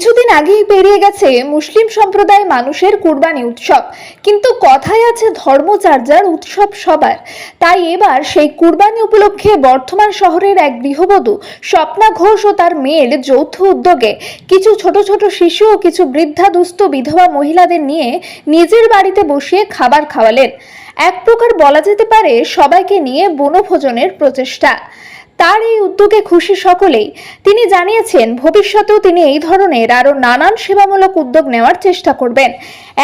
কিছুদিন আগেই পেরিয়ে গেছে মুসলিম সম্প্রদায় মানুষের কুরবানি উৎসব। কিন্তু কথায় আছে ধর্মচার্যার উৎসব সবার। তাই এবার সেই কুরবানি উপলক্ষে বর্ধমান শহরের এক গৃহবধূ, স্বপ্না ঘোষ ও তার মেয়ের যৌথ উদ্যোগে কিছু ছোট ছোট শিশু ও কিছু বৃদ্ধা দুস্থ বিধবা মহিলাদের নিয়ে নিজের বাড়িতে বসিয়ে খাবার খাওয়ালেন। এক প্রকার বলা যেতে পারে সবাইকে নিয়ে বনভোজনের প্রচেষ্টা। তার এই উদ্যোগে খুশি সকলেই। তিনি জানিয়েছেন, ভবিষ্যতেও তিনি এই ধরনের আরও নানান সেবামূলক উদ্যোগ নেওয়ার চেষ্টা করবেন।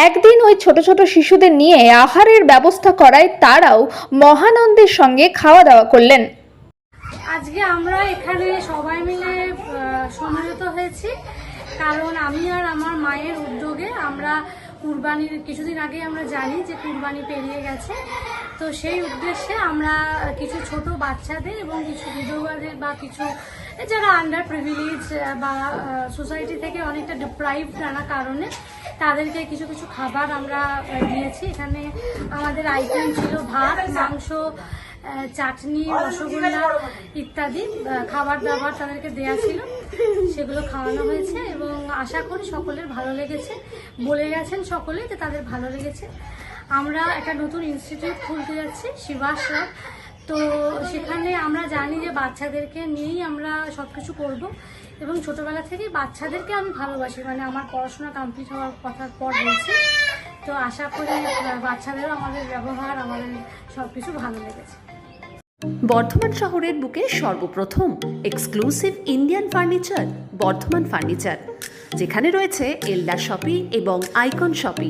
একদিন ওই ছোট ছোট শিশুদের নিয়ে আহারের ব্যবস্থা করায় তারাও মহানন্দের সঙ্গে খাওয়া দাওয়া করলেন। আজকে আমরা এখানে সবাই মিলে সম্মিলিত হয়েছি। কারণ আমি আর আমার মায়ের উদ্যোগে আমরা কুরবানির, কিছুদিন আগে আমরা জানি যে কুরবানি পেরিয়ে গেছে। তো সেই উদ্দেশ্যে আমরা কিছু ছোট বাচ্চাদের এবং কিছু বিধবাদের বা কিছু যারা আন্ডার প্রিভিলেজ বা সোসাইটি থেকে অনেকটা ডিপ্রাইভ নানা কারণে তাদেরকে কিছু কিছু খাবার আমরা দিয়েছি। এখানে আমাদের আইটেম ছিল ভাত, মাংস চাটনি, রসগোল্লা ইত্যাদি খাবার দাবার তাদেরকে দেয়া ছিল। সেগুলো খাওয়ানো হয়েছে এবং আশা করি সকলের ভালো লেগেছে। বলে গেছেন সকলে যে তাদের ভালো লেগেছে। আমরা একটা নতুন ইনস্টিটিউট খুলতে যাচ্ছি শিবাশ্রম তো সেখানে আমরা জানি যে বাচ্চাদেরকে নিয়েই আমরা সব কিছু করব এবং ছোটোবেলা থেকেই বাচ্চাদেরকে আমি ভালোবাসি। মানে আমার পড়াশোনা কমপ্লিট হওয়ার কথার পর বলছি। তো আশা করি বাচ্চাদেরও আমাদের ব্যবহার, আমাদের সব কিছু ভালো লেগেছে। বর্ধমান শহরের বুকে সর্বপ্রথম exclusive Indian furniture Bardhaman furniture যেখানে রয়েছে এল্লা শপি এবং আইকন শপি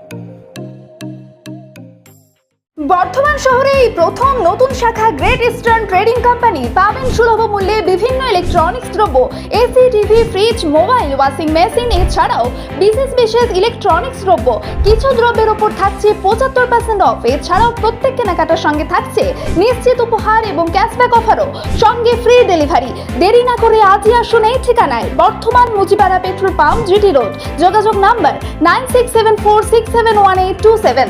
Bardhaman শহরে এই প্রথম নতুন শাখা গ্রেট ইস্টার্ন ট্রেডিং কোম্পানি পাবেন সুলভ মূল্যে বিভিন্ন ইলেকট্রনিক্স দ্রব্য AC TV fridge mobile washing machine এছাড়াও বিশেষ বিশেষ ইলেকট্রনিক্স দ্রব্য। কিছু দ্রব্যের ওপর থাকছে পঁচাত্তর পার্সেন্ট অফ এছাড়াও প্রত্যেক কেনাকাটার সঙ্গে থাকছে নিশ্চিত উপহার এবং ক্যাশব্যাক অফারও সঙ্গে ফ্রি ডেলিভারি দেরি না করে আজই আসুন এই ঠিকানায় Bardhaman Muchipara petrol pump GT road যোগাযোগ number nine six seven four six seven one eight two seven